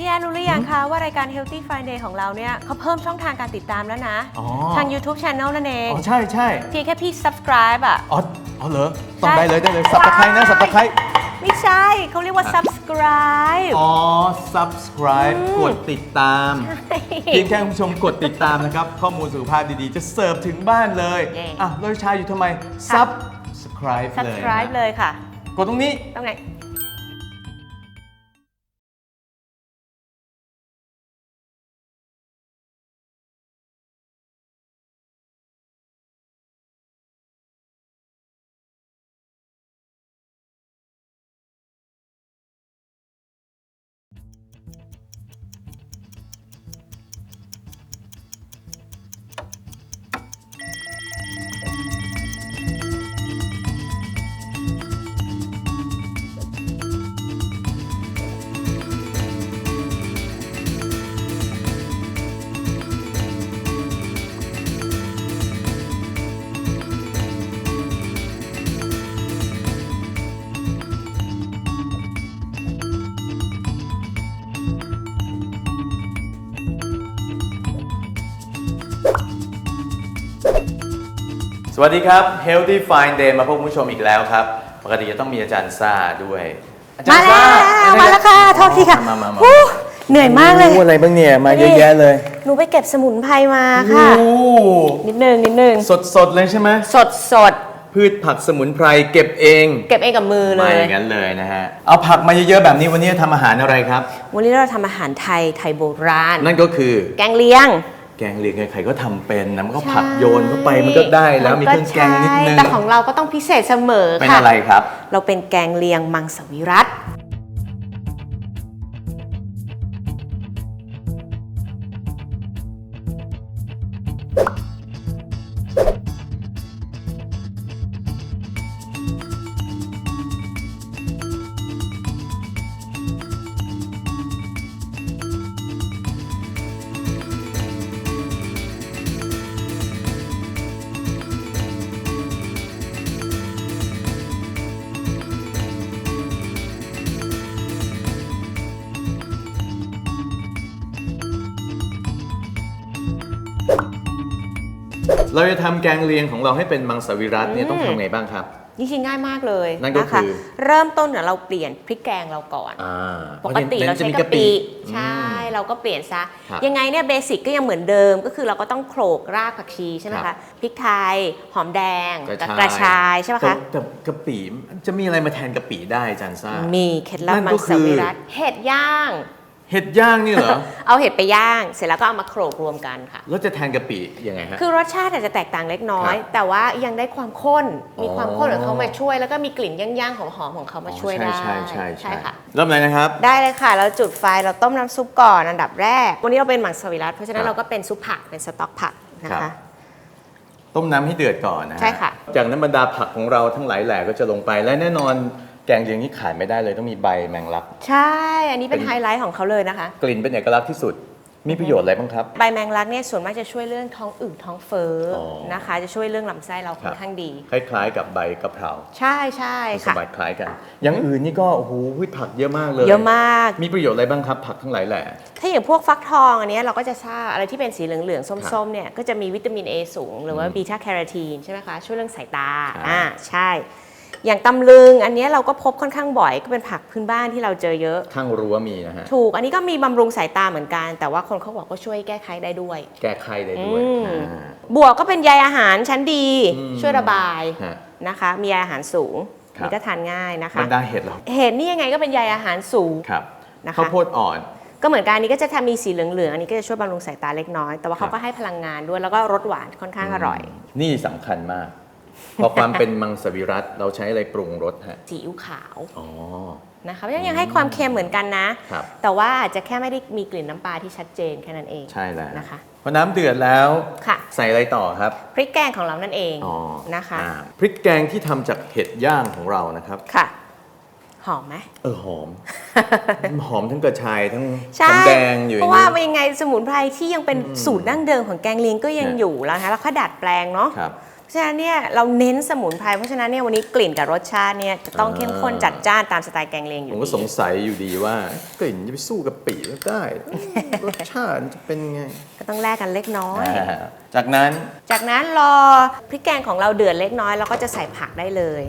พี่แอนรู้หรือยังคะว่ารายการ Healthy Friday ของเราเนี่ยเขาเพิ่มช่องทางการติดตามแล้วนะ อ๋อ ทาง YouTube Channel นั่นเอง อ๋อ ใช่ใช่เพียงแค่พี่ subscribe อะอ๋ออ๋อเหรอต้องใช่ได้เลยได้เลยสับตะไคร้นะสับตะไคร้ไม่ใช่เขาเรียกว่า subscribe อ๋อ subscribe กดติดตามเพียงแค่คุณผู้ชมกดติดตามนะครับ ข้อมูลสุขภาพดีๆ จะเสิร์ฟถึงบ้านเลยเย้ อะเราชาอยู่ทำไม subscribe เลย subscribe นะเลยค่ะ กดตรงนี้ตรงไหน วัสดีครับ Healthy Fine Day มาพบคุณผู้ชมอีกแล้วครับ ปกติจะต้องมีอาจารย์ซ่าด้วยอาจารมาย์แล้ซ่าวมาแล้วค่ะ โทษทีค่ะมามามาฮู้เหนื่อยมากเลยโอ้อะไรบ้างเนี่ย มาเยอะแยะเลยหนูไปเก็บสมุนไพรมาค่ะ โอ้นิดนึงนิดนึงสดสดๆเลยใช่ไหมสดสดพืชผักสมุนไพรเก็บเองเก็บเองกับมือเลมาย อย่างนั้นเลยนะฮะ เอาผักมาเยอะๆแบบนี้วันนี้ทำอาหารอะไรครับ วันนี้เราทำอาหารไทยไทยโบราณ นั่นก็คือแกงเลียง แกงเลียงใครๆก็ทำเป็นนะมันก็ผักโยนเข้าไปมันก็ได้แล้วมีเครื่องแกงนิดนึงแต่ของเราก็ต้องพิเศษเสมอเป็นค่ะ อะไรครับ เราเป็นแกงเลียงมังสวิรัต เราจะทำแกงเลียงของเราให้เป็นมังสวิรัตเนี่ยต้องทำไงบ้างครับ จริงๆง่ายมากเลยนั่นก็ะะคือ เริ่มต้นเนี่ยเราเปลี่ยนพริกแกงเราก่อน อ่าปกติเราใช้กะปิใช่เราก็เปลี่ยนซะ ครับยังไงเนี่ยเบสิกก็ยังเหมือนเดิม ก็คือเราก็ต้องโขลกรากผักชีใช่ไหมครัคะบ พริกไทย หอมแดงกระกับชายกระชายใช่ไหมแต่คะ แต่กะปิจะมีอะไรมาแทนกะปิได้อาจารย์ซ่า มีเคล็ดลับนั่นมัก็งคืสอ วิรัตเห็ดย่าง เห็ดย่างนี่เหรอ เอาเห็ดไปย่าง เสร็จแล้วก็เอามาโขลกรวมกันค่ะ แล้วจะแทนกะปิยังไงฮะ คือรสชาติอาจจะแตกต่างเล็กน้อย ครับแต่ว่ายังได้ความข้น มีความข้นอ๋อของเขามาช่วย แล้วก็มีกลิ่นย่างๆหอมๆของเขามาช่วยได้ใช่ใช่ใช่ค่ะ เริ่มเลยนะครับ ได้เลยค่ะ เราจุดไฟเราต้มน้ำซุปก่อนอันดับแรก วันนี้เราเป็นหมักสวิรัตเพราะฉะนั้คนรับเราก็เป็นซุปผักเป็นสต๊อกผักนะครัคะ บ ต้มน้ำให้เดือดก่อนนะฮใช่ค่ะ จากนั้นบรรดาผักของเราทั้งหลายแหล่ก็จะลงไปและแน่นอน แกงเลียงนี้ขาดไม่ได้เลยต้องมีใบแมงลัก ใช่ อันนี้เป็นเป็น ไฮไลท์ของเขาเลยนะคะ กลิ่นเป็นเอกลักษณ์ที่สุด มีประโยชน์อะไรบ้างครับ ใบแมงลักเนี่ยส่วนมากจะช่วยเรื่องท้องอืดท้องเฟ้อออ นะคะ จะช่วยเรื่องลำไส้เราค่อนข้างดี คล้ายๆ กับใบกะเพราใช่ใช่สมค่ะบัติคล้ายกัน อย่างอื่นนี่ก็โอ้โหผักเยอะมากเลยเยอะมาก มีประโยชน์อะไรบ้างครับ ผักทั้งหลายแหล่ถ้าอย่างพวกฟักทองอันเนี้ยเราก็จะทราบอะไรที่เป็นสีเหลืองๆ ส้มๆเนี่ยก็จะมีวิตามิน A สูง หรือว่าอืมบีทาแคโรทีนใช่ไหมคะ ช่วยเรื่องสายตา ครับ อ่าใช่ อย่างตำลึงอันเนี้ยเราก็พบค่อนข้างบ่อยก็เป็นผักพื้นบ้านที่เราเจอเยอะ ข้างรั้วมีนะฮะ ถูกอันนี้ก็มีบำรุงสายตาเหมือนกัน แต่ว่าคนเขาบอกว่าช่วยแก้ไขได้ด้วย แก้ไขได้ด้วยอืม อ่า บวกก็เป็นใยอาหารชั้นดี อืมช่วยระบายฮะนะคะ มีใยอาหารสูงครับมีก็ทานง่ายนะบคะรรดาเห็ดเหรอเห็ดนี่ยังไงก็เป็นใยอาหารสูง ครับนะคะ ข้าวโพดอ่อน ก็เหมือนกันอันนี้ก็จะทำมีสีเหลืองๆอันนี้ก็จะช่วยบำรุงสายตาเล็กน้อย แต่ว่าครัเขาบก็ให้พลังงานด้วยแล้วก็รสหวานค่อนข้างอร่อย นี่สำคัญมากเพราะความเป็นมังสวิรัตเราใช้อะไรปรุงรสฮะซีอิ๊วขาวอ๋อ นะคะเพราะฉะนั้นยังให้ความเค็มเหมือนกันนะ ครับ แต่ว่าอาจจะแค่ไม่ได้มีกลิ่นน้ำปลาที่ชัดเจนแค่นั้นเองใช่แล้วนะคะ พอน้ำเดือดแล้วค่ะ ใส่อะไรต่อครับ พริกแกงของเรานั่นเองอ๋อนะคะ อ่าพริกแกงที่ทำจากเห็ดย่างของเรานะครับ ค่ะ หอมไหม เออหอม หอมทั้งกระชายทั้งใช่หอมแดงอยู่เพในราะว่านี้ยังไงสมุนไพรที่ยังเป็นสูตรดั้งเดิมของแกงเลียงก็ยังฮะอยู่แล้วนะคะแล้วเขาดัดแปลงเนาะ ครับ เพราะฉะนั้นเนี่ยเราเน้นสมุนไพรเพราะฉะนั้นเนี่ยวันนี้กลิ่นกับรสชาติเนี่ยจะต้องเข้มข้นจัดจ้านตามสไตล์แกงเลียงอผยู่มก็ดีสงสัยอยู่ดีว่ากลิ่นจะไปสู้กับปีก็ได้ รสชาติจะเป็นไงก็ต้องแลกกันเล็กน้อย อ่าจากนั้นจากนั้นรอพริกแกงของเราเดือดเล็กน้อยเราก็จะใส่ผักได้เลย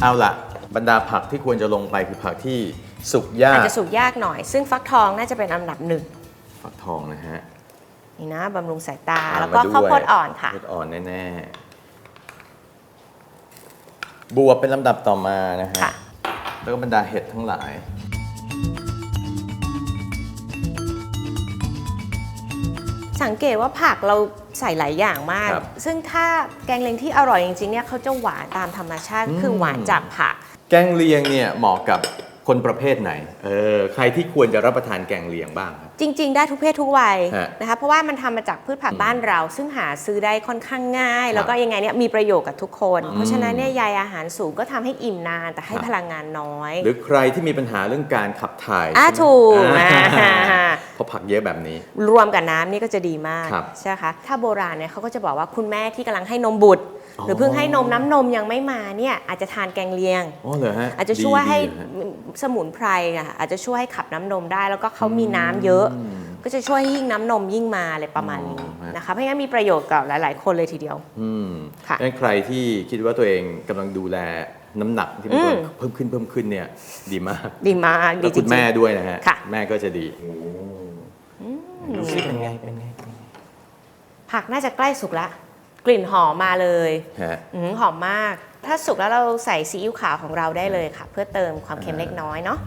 เอาล่ะ บรรดาผักที่ควรจะลงไปคือผักที่สุกยาอาจกจะสุกยากหน่อย ซึ่งฟักทองน่าจะเป็นอันดับหนึ่งฟักทองนะฮะ นี่นะบำรุงสายตาตมแล้วก็มด้วยข้าวโพดอ่อนค่ะ ข้าวโพดอ่อนแน่ๆบวบเป็นลำดับต่อมานะฮะ ค่ะ แล้วก็บรรดาเห็ดทั้งหลาย สังเกตว่าผักเราใส่หลายอย่างมาก ครับซึ่งถ้าแกงเลียงที่อร่อยจริงๆเนี่ยเขาจะหวานตามธรรมชาติ อืม คือหวานจากผัก แกงเลียงเนี่ยเหมาะกับคนประเภทไหน เออ ใครที่ควรจะรับประทานแกงเลียงบ้างครับ จริง ๆ ได้ทุกเพศทุกวัยฮะนะคะเพราะว่ามันทำมาจากพืชผักบ้านเรา ซึ่งหาซื้อได้ค่อนข้างง่าย แล้วก็ยังไงเนี่ยมีประโยชน์กับทุกคน เพราะฉะนั้นเนี่ยใยอาหารสูงก็ทำให้อิ่มนานแต่ให้ครับพลังงานน้อย หรือใครที่มีปัญหาเรื่องการขับถ่ายอะใช่ไหมถูกอ่า อ่าเพราะ ผักเยอะแบบนี้ รวมกับน้ำนี่ก็จะดีมากครับใช่ไหมคะถ้าโบราณเนี่ยเขาก็จะบอกว่าคุณแม่ที่กำลังให้นมบุตร อ๋อ หรือเพิ่งให้นมน้ำนมยังไม่มาเนี่ยอาจจะทานแกงเลียง อ๋อเหรอฮะอาจจะช่วยดีให้ดีเหรอฮะ สมุนไพรอะอาจจะช่วยให้ขับน้ำนมได้ แล้วก็เขามีน้ำเยอะก็จะช่วยให้ยิ่งน้ำนมยิ่งมาอะไรประมาณนี้อ๋อฮะ นะคะเพราะงั้นมีประโยชน์กับหลาย ๆ คนเลยทีเดียว อืมค่ะงั้นใครที่คิดว่าตัวเองกำลังดูแลน้ำหนักที่มันอืม เพิ่มขึ้นเพิ่มขึ้นเนี่ย ดีมากดีมากดีแล้วจคุริณง แม่ด้วยนะฮะ ค่ะ แม่ก็จะดีดูซิ เป็นไงเป็นไงเป็นไงๆผักน่าจะใกล้สุกละ กลิ่นหอมมาเลยฮะ อื้อหือหอมมาก ถ้าสุกแล้วเราใส่ซีอิ๊วขาวของเราได้เลยค่ะ เพื่อเติมความเค็มเล็กน้อยเนาะ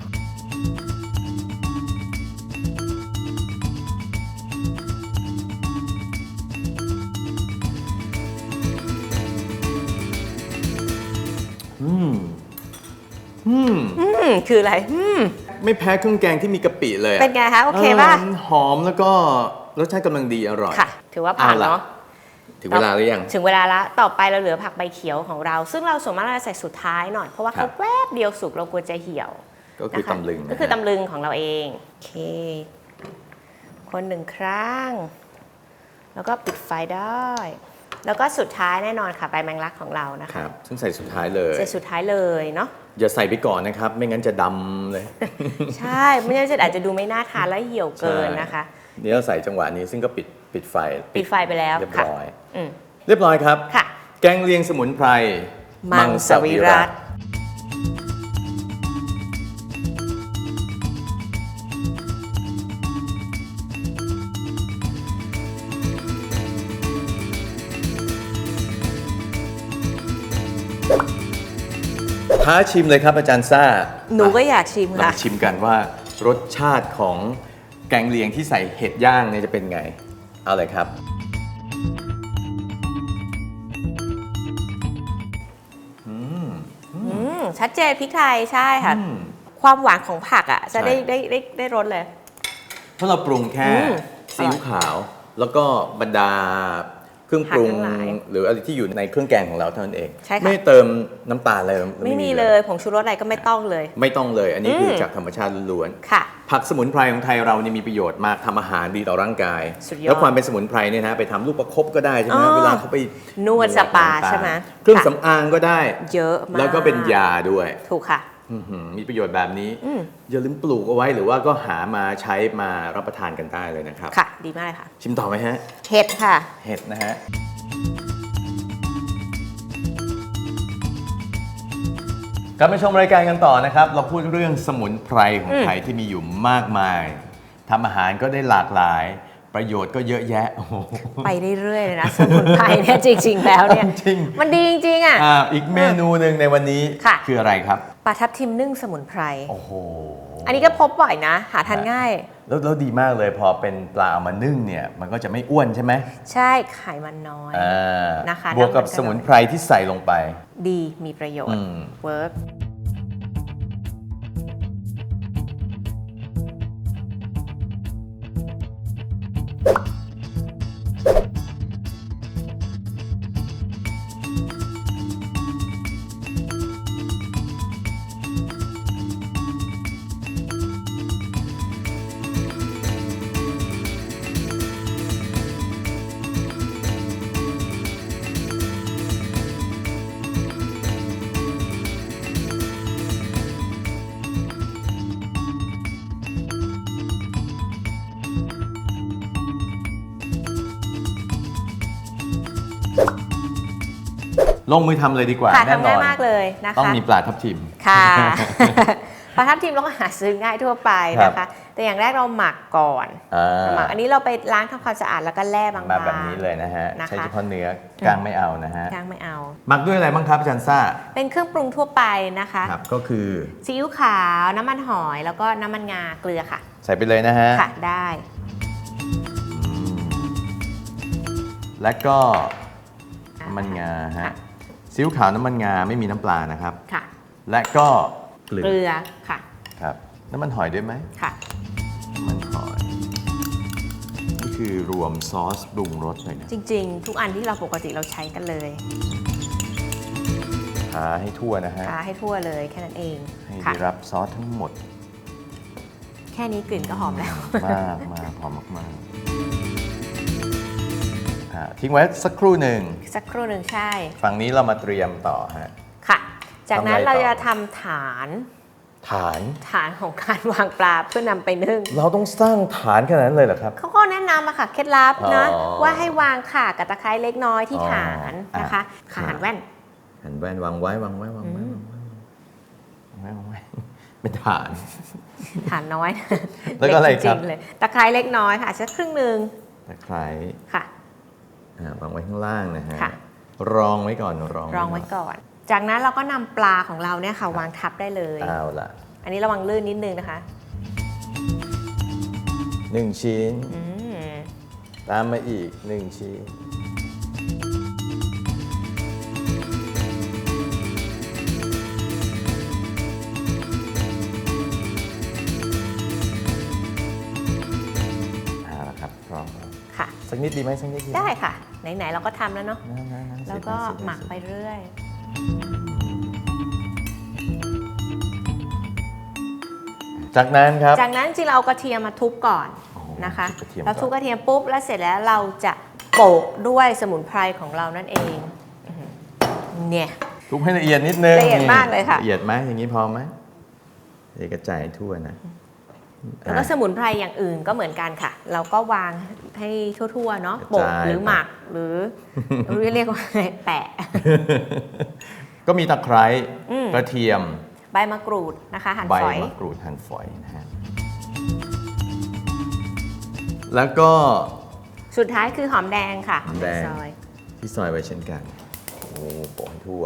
อืมอืม อืมคืออะไรอืม ไม่แพ้เครื่องแกงที่มีกะปิเลยอะเป็นไงคะโอเคป่ะ มันหอมแล้วก็รสชาติกำลังดีอร่อย ค่ะ ถือว่าผ่านเอาล่ะ เนาะ ถึงเวลาหรือยัง ถึงเวลาละ ต่อไปเราเหลือผักใบเขียวของเรา ซึ่งเราส่วนมากเราจะใส่สุดท้ายหน่อย เพราะว่าครัเขาบ แวบเดียวสุกเรากลัวจะเหี่ยวก็คือนะคะตำลึงนะก็คือฮะตำลึงของเราเอง โอเค คนหนึ่งครั้ง แล้วก็ปิดไฟได้ แล้วก็สุดท้ายแน่นอนค่ะใบแมงลักของเรานะคคะรับซึ่งใส่สุดท้ายเลย เสร็จสุดท้ายเลยเนาะ อย่าใส่ไปก่อนนะครับ ไม่งั้นจะดำเลย ใช่ไม่งั้นจะอาจจะดูไม่น่าทานและเหี่ยวเกินนะคะเดี๋ยวเราใส่จังหวะนี้ซึ่งก็ปิดปิดไฟปิดไฟไปแล้วเรียบค่ะ ร้อย อืมเรียบร้อยครับ ค่ะ แกงเลียงสมุนไพรมังสวิรัต ท้าชิมเลยครับอาจารย์ซ่าหนูก็อยากชิมเราค่ะมาชิมกันว่ารสชาติของแกงเลียงที่ใส่เห็ดย่างเนี่ยจะเป็นไง เอาเลยครับ อืมชัดเจนพริกไทยใช่ค่ะ อืม ความหวานของผักอะ จะได้ใช่ได้ได้ได้รสเลยถ้าเราปรุงแค่อืมซีอิ๊วขาว แล้วก็บรรดา เครื่องปรุงผักทั้งหลายหรืออะไรที่อยู่ในเครื่องแกงของเราเท่านั้นเองใช่ค่ะไม่เติมน้ำตาลอะไรไม่มีเลยผงชูรสอะไรก็ไม่ต้องเลย ไม่ต้องเลย อันนี้คืออมจากธรรมชาติล้วนค่ะๆผักสมุนไพรของไทยเรานี่มีประโยชน์มากทำอาหารดีต่อร่างกายสุดยอดแล้วความเป็นสมุนไพรเนี่ยนะไปทำลูกประคบก็ได้ใช่ไหมอ๋อเวลาเขาไปนวดสปาต่งๆใช่ไหมเครื่องค่ะสำอางก็ได้ เยอะมากแล้วก็เป็นยาด้วยถูกค่ะอื้อหือ มีประโยชน์แบบนี้อืมอย่าลืมปลูกเอาไว้หรือว่าก็หามาใช้มารับประทานกันได้เลยนะครับ ค่ะ ดีมากเลยค่ะ ชิมต่อไหมฮะ เห็ดค่ะ เห็ดนะฮะกลับมาชมรายการกันต่อนะครับ เราพูดเรื่องสมุนไพรของอืมไทยที่มีอยู่มากมายทำอาหารก็ได้หลากหลายประโยชน์ก็เยอะแยะโอ้โหไปเรื่อยๆเลยนะ สมุนไพรเนี่ยจริง ๆ แล้วเนี่ยจริงมันดีจริงๆอะอ่าอีกเมนูหนึ่งในวันนี้ค่ะคืออะไรครับ ปลาทับทิมนึ่งสมุนไพร โอ้โหอันนี้ก็พบบ่อยนะ หาทานง่าย แล้วแล้วดีมากเลยพอเป็นปลาเอามานึ่งเนี่ยมันก็จะไม่อ้วนใช่ไหมใช่ไขมันน้อยอ่านะคะบวกกับน้ำมันก็สมุนไพรที่ใส่ลงไป ดีมีประโยชอืน์ม เวิร์ก ลงมือทำเลยดีกว่าค่ะแน่ทำนง่าอยนมากเลยนะคะ ต้องมีปลาทับทิม ค่ะ ปลาทับทิมเราก็หาซื้อง่ายทั่วไปนะคะแต่อย่างแรกเราหมักก่อนอ่าหมักอันนี้เราไปล้างทำความสะอาดแล้วก็แล่บางๆ มาแบบนี้เลยนะฮะ นะคะ ใช้เฉพาะเนื้อกล้างไม่เอานะฮะย่างไม่เอา หมักด้วยอะไรบ้างครับอาจารย์ซ่าเป็นเครื่องปรุงทั่วไปนะคะครับก็คือซีอิ๊วขาวน้ำมันหอยแล้วก็น้ำมันงาเกลือค่ะใส่ไปเลยนะฮะค่ะได้ และก็น้ำมันงาฮะค่ะ ซีอิ๊วขาวน้ำมันงาไม่มีน้ำปลานะครับ ค่ะ และก็เกลืเกลืออค่ะ ครับ น้ำมันหอยด้วยไหมค่ะ น้ำมันหอยนี่คือรวมซอสปรุงรสเลยนะจริง ๆ ทุกอันที่เราปกติเราใช้กันเลยทาให้ทั่วนะฮะทาให้ทั่วเลยแค่นั้นเองให้ค่ะ ได้รับซอสทั้งหมดแค่นี้กลิ่นก็หอมแล้ว มากมากหอมมากๆอ่าทิ้งไว้สักครู่หนึ่งสักครู่หนึ่งใช่ ฝั่งนี้เรามาเตรียมต่อฮะ ค่ะ จากนั้นทำอะไรต่อ เราจะทำฐานฐาน ฐานของการวางปลาเพื่อนำไปนึ่ง เราต้องสร้างฐานขนาดนั้นเลยเหรอครับ เขาก็แนะนำอะค่ะเคล็ดลับนะ อ๋อว่าให้วางข่ากับตะไคร้เล็กน้อยที่อ๋อฐานนะคะอะ ขาหันแว่น หันแว่นวางไว้วางไว้วางไว้อืมวางไว้วางไว้เป็นฐาน ฐานน้อยแล้วก็อะไรเกจครับงๆเลยตะไคร้เล็กน้อยค่ะสักครึ่งหนึ่งตะไคร้ค่ะอ่า วางไว้ข้างล่างนะฮะ ค่ะ รองไว้ก่อน รองรองไว้ก่อน จากนั้นเราก็นำปลาของเราเนี่ยค่ะ วางทับได้เลย เอาล่ะอันนี้ระวังลื่นนิดนึงนะคะหนึ่งชิ้น อืมตามมาอีกหนึ่งชิ้น นิดดีไหมสักนิดดีหมได้ค่ะ ไหนๆเราก็ทำแล้วเนาะนะนะนะแล้วก็เสร็จหมักเสร็จไปเรื่อย จากนั้นครับ จากนั้นจริงๆเราเอากระเทียมมาทุบก่อนโอ้โหนะคะทุบกระเทียมเราทุบก่อนกระเทียมปุ๊บแล้วเสร็จแล้วเราจะโปะด้วยสมุนไพรของเรานั่นเองอื้อหือเนี่ยทุบให้ละเอียดนิดนึงละเอียดมากเลยค่ะละเอียดไหมอย่างนี้พอไหมเดี๋ยวกระจายให้ทั่วนะ แล้วก็อะสมุนไพรอย่างอื่นก็เหมือนกันค่ะ เราก็วางให้ทั่วๆเนาะกระโปะจายหรือหมักหรือเรียกว่าไงแปะ ก็มีตะไคร้อืมกระเทียม ใบมะกรูดนะคะหั่นใบฝอยมะกรูดหั่นฝอยนะฮะแล้วก็สุดท้ายคือหอมแดงค่ะหอมแดงซอยที่ซอยไว้เช่นกันโอ้โปะให้ทั่ว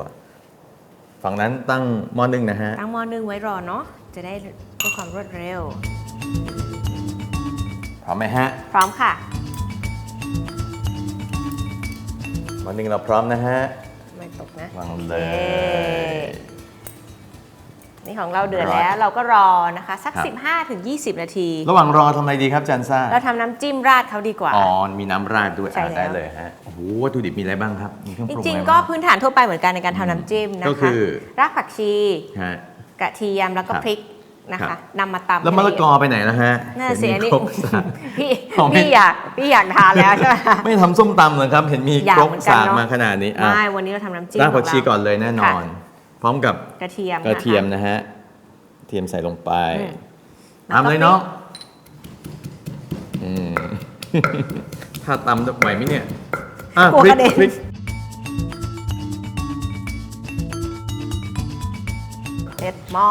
ฝั่งนั้นตั้งหม้อนึ่งนะฮะ ตั้งหม้อนึ่งไว้รอเนาะจะได้เพื่อความรวดเร็ว พร้อมไหมฮะ พร้อมค่ะหม้อนึ่งเราพร้อมนะฮะไม่ตกนะวางเลเย้ยนี่ของเราเดือดร้อนแล้วเราก็รอนะคะ สัก ครับ 15ถึง20 นาที ระหว่างรอทำอะไรดีครับจันซ่าเราทำน้ำจิ้มราดเขาดีกว่า อ๋อมีน้ำราดด้วยใช่อะแล้ว ได้เลยฮะโอ้โหวัตถุดิบมีอะไรบ้างครับมีเครื่องจปรุงริงอะไรๆก็บ้างพื้นฐานทั่วไปเหมือนกันในการทำน้ำจิ้มนะก็คะคือ รากผักชี ฮะ กระเทียมแล้วก็ครับ พริก นะครัคะบนำมาตำแล้วมะละกอไปไหนแล้วฮะน่าเสียเห็นี่มีครบสากพี่ของพี่พี่อยากพี่อยากทานแล้วใช่ไหมคะไม่ทำส้มตำเหรอครับ เห็นมีอยากครกเหมือนกันสากเนอะมาขนาดนี้อะไม่วันนี้เราทำน้ำจิ้มรากผักชีขงเก่อนเลยแน่นอน พร้อมกับกระเทียมกระเทียมนคนะฮะเทียมใส่ลงไปอืมทำเลยเนาะอืมถ้าตำจะไหวไหมเนี่ยอะกลัวพริกกระเด็นพริกเด็ดหม้อ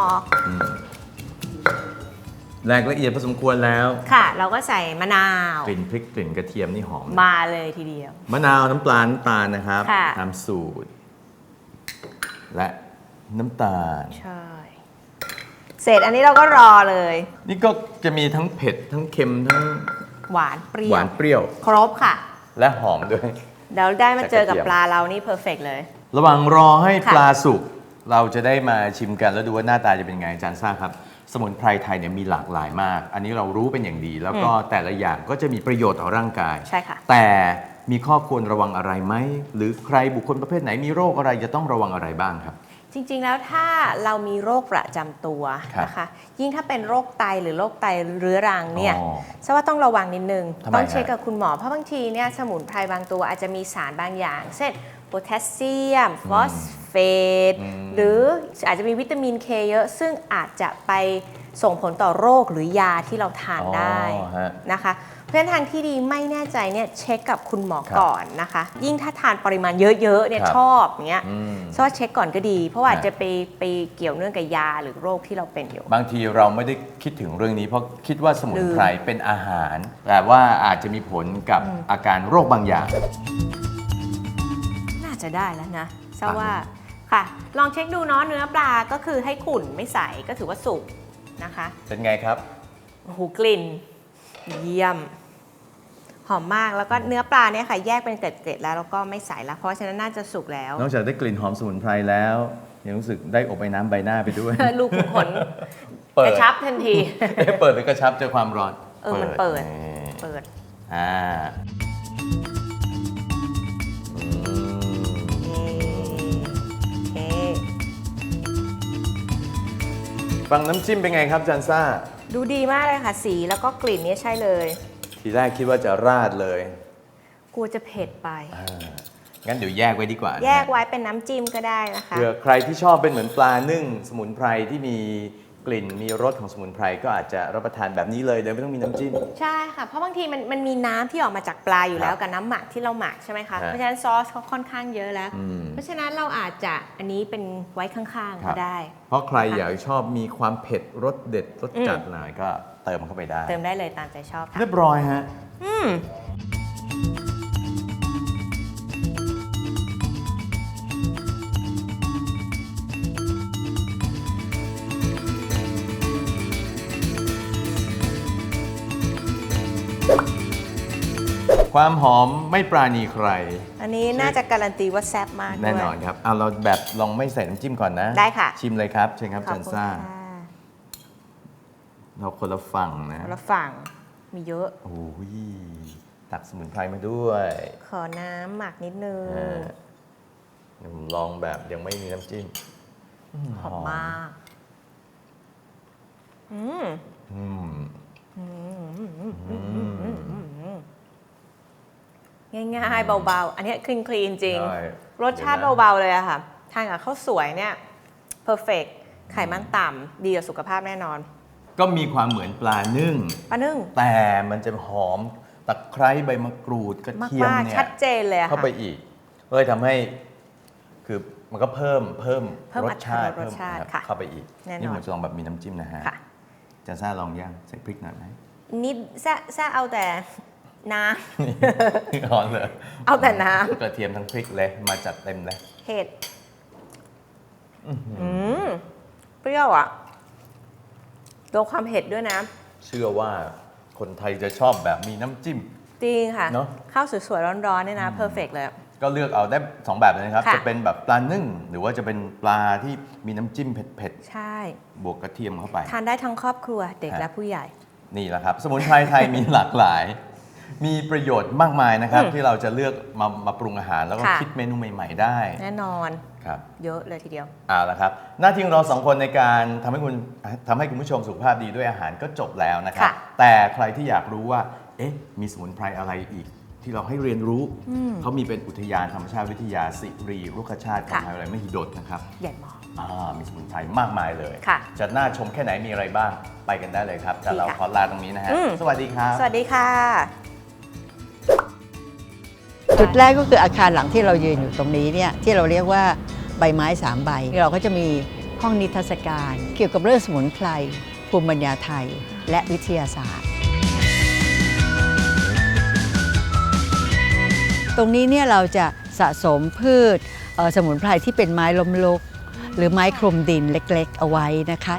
แหลกละเอียดพอสมควรแล้ว ค่ะ เราก็ใส่มะนาว กลิ่นพริกกลิ่นกระเทียมนี่หอมนะมาเลยทีเดียว มะนาวน้ำปลาน้ำตาลนะครับค่ะ ตามสูตร และน้ำตาล ใช่ เสร็จอันนี้เราก็รอเลย นี่ก็จะมีทั้งเผ็ดทั้งเค็มทั้งหวานเปรี้หยววานเปรี้ยว ครบค่ะ และหอมด้วย เดี๋ยวได้มาเจอกับใส่กระเทียมปลาเรานี่เพอร์เฟกเลย ระหว่างรอให้ค่ะ ปลาสุกเราจะได้มาชิมกันแล้วดูว่าหน้าตาจะเป็นไงอาจารย์ทราบครับ สมุนไพรไทยเนี่ยมีหลากหลายมาก อันนี้เรารู้เป็นอย่างดี แล้วก็แต่ละอย่างก็จะมีประโยชน์ต่อร่างกาย ใช่ค่ะ แต่มีข้อควรระวังอะไรไหม หรือใครบุคคลประเภทไหนมีโรคอะไรจะต้องระวังอะไรบ้างครับ จริง ๆ แล้วถ้าเรามีโรคประจำตัวครับนะคะ ยิ่งถ้าเป็นโรคไตหรือโรคไตเรื้อรังเนี่ย อ๋อซะว่าต้องระวังนิดนึง ทำไมต้องเช็คฮะกับคุณหมอ เพราะบางทีเนี่ยสมุนไพรบางตัวอาจจะมีสารบางอย่าง เช่นโพแทสเซียม ฟอสเฟตอืมหรืออาจจะมีวิตามินเคเยอะซึ่งอาจจะไปส่งผลต่อโรคหรือยาที่เราทานได้อ๋อฮะนะคะ เพราะฉะนั้นทางที่ดีไม่แน่ใจเนี่ยเช็คกับคุณหมอครับก่อนนะคะ ยิ่งถ้าทานปริมาณเยอะๆเนี่ยครับชอบอย่างเงี้ยอืมซอเช็คก่อนก็ดี เพราะว่าอาจฮะจะไปไปเกี่ยวเนื่องกับยาหรือโรคที่เราเป็นอยู่ บางทีเราไม่ได้คิดถึงเรื่องนี้ เพราะคิดว่าสมุนไพรเป็นอาหาร แต่ว่าอาจจะมีผลกับอาการโรคบางอย่าง น่าจะได้แล้วนะทราบว่า ค่ะ ลองเช็คดูเนาะเนื้อปลาก็คือให้ขุ่นไม่ใสก็ถือว่าสุกนะคะ เป็นไงครับ โอ้โหกลิ่น เยี่ยม หอมมากแล้วก็เนื้อปลาเนี่ยค่ะ แยกเป็นเกล็ดๆแล้วแล้วก็ไม่ใสแล้วเพราะฉะนั้นน่าจะสุกแล้ว นอกจากได้กลิ่นหอมสมุนไพรแล้ว ยังรู้สึกได้อบไปน้ำใบหน้าไปด้วย ลูกขุนขนเปิกดระชับทันที เอ๊ะเปิดหรือกระชับเจอความร้อนเออมันเปิด นี่เปิด อ่า ฟังน้ำจิ้มเป็นไงครับจันซ่า ดูดีมากเลยค่ะ สีแล้วก็กลิ่นเนี่ยใช่เลย ทีแรกคิดว่าจะราดเลย กลัวจะเผ็ดไปอ่างั้นเดี๋ยวแยกไว้ดีกว่านะแยกไว้เป็นน้ำจิ้มก็ได้นะคะ เผื่อใครที่ชอบเป็นเหมือนปลานึ่ง สมุนไพรที่มี กลิ่นมีรสของสมุนไพรก็อาจจะรับประทานแบบนี้เลยโดยไม่ต้องมีน้ำจิ้ม ใช่ค่ะ เพราะบางทีมันมันมีน้ำที่ออกมาจากปลาอยู่แล้ควรับกับน้ำหมักที่เราหมักใช่ไหมคะฮะเพราะฉะนั้นซอสเขาค่อนข้างเยอะแล้ว อืม เพราะฉะนั้นเราอาจจะอันนี้เป็นไว้ข้างครัๆก็บได้ เพราะใครอยากชอบมีความเผ็ดรสเด็ดรสจัดหน่อยก็เติมเข้าไปได้ เติมได้เลยตามใจชอบค่ะ เรียบร้อยฮะ อืม ความหอมไม่ปราณีใคร อันนี้น่าจะการันตีว่าแซ่บมากด้วย แน่นอนครับเอาเราแบบลองไม่ใส่น้ำจิ้มก่อนนะได้ค่ะ ชิมเลยครับเชิญครับขอบจันคุณซ่า ค่ะเราคนละฝั่งนะแล้วฝั่งมีเยอะ โอ้ยตักสมุนไพรมาด้วยขอน้ำหมักนิดนึง อ่าเดี๋ยวผมลองแบบยังไม่มีน้ำจิ้มหอมมาก อืมอืม ง่ายๆ เบาๆ อันนี้คลีนคลีนจริงใช่รสชาติเดี๋ยวนะเบาๆเลยอะค่ะ ทานกับข้าวสวยเนี่ยเพอร์เฟกไขมันต่ำดีกับสุขภาพแน่นอนก็มีความเหมือนปลานึ่งปลานึ่ง แต่มันจะหอมตะไคร้ใบมะกรูดกระมากเทียมๆเนี่ยชัดเจนเลยอะเข้าค่ะ ไปอีกเลยทำให้คือมันก็เพิ่มเพิ่มเพิ่มรอัสตรชาติรสชาติเพิ่มค่ะเข้าไปอีกแน่นอนนี่ผมจะลองแบบมีน้ำจิ้มนะฮะค่ะ จะซ่าลองย่างใส่พริกหน่อยไหมนิดแซะแซะเอาแต่ น้ร้อนเลยเอาแต่น้กระเทียมทั้งพริกเลยมาจัดเต็มเลยำเผ็ดอืมเปรี้ยวอะตัวความเผ็ดด้วยนะ เชื่อว่าคนไทยจะชอบแบบมีน้ำจิ้ม จริงค่ะ เนอะ ข้าวสวยๆ ร้อนๆเนี่ยนะเพอร์เฟกเลยก็เลือกเอาได้สองแบบเลยนะครับ ค่ะ จะเป็นแบบปลานึ่ง หรือว่าจะเป็นปลาที่มีน้ำจิ้มเผ็ดใช่ ๆ บวกกระเทียมเข้าไป ทานได้ทั้งครอบครัวเด็กฮะและผู้ใหญ่ นี่แหละครับ สมุนไพรไทยมีหลากหลาย มีประโยชน์มากมายนะครับ อืม ที่เราจะเลือกมามาปรุงอาหารแล้วก็ค่ะคิดเมนูใหม่ ๆ ได้แน่นอน ครับ เยอะเลยทีเดียว เอาละครับ หน้าที่ของเราสองคนในการทำให้คุณทำให้คุณผู้ชมสุขภาพดีด้วยอาหารก็จบแล้วนะครับ ค่ะแต่ใครที่อยากรู้ว่า เอ๊ะ มีสมุนไพรอะไรอีก ที่เราให้เรียนรู้เขามีเป็นอุทยานธรรมชาติวิทยาสิรีรุกขชาติของค่ะ มหาวิทยาลัยมหิดลนะครับใหญ่มาก อ่ามีสมุนไพรมากมายเลย ค่ะจะน่าชมแค่ไหนมีอะไรบ้างไปกันได้เลยครับแต่เราดีค่ะขอลาตรงนี้นะฮะ อืม สวัสดีครับ สวัสดีค่ะ จุดแรกก็คืออาคารหลังที่เรายืนอยู่ตรงนี้เนี่ยที่เราเรียกว่าใบไม้สามใบ เราก็จะมีห้องนิทรรศการ เกี่ยวกับเรื่องสมุนไพรภูมิปัญญาไทย และวิทยาศาสตร์ ตรงนี้เนี่ยเราจะสะสมพืชสมุนไพรที่เป็นไม้ล้มลุก หรือไม้คลุมดินเล็กๆ เอาไว้นะคะ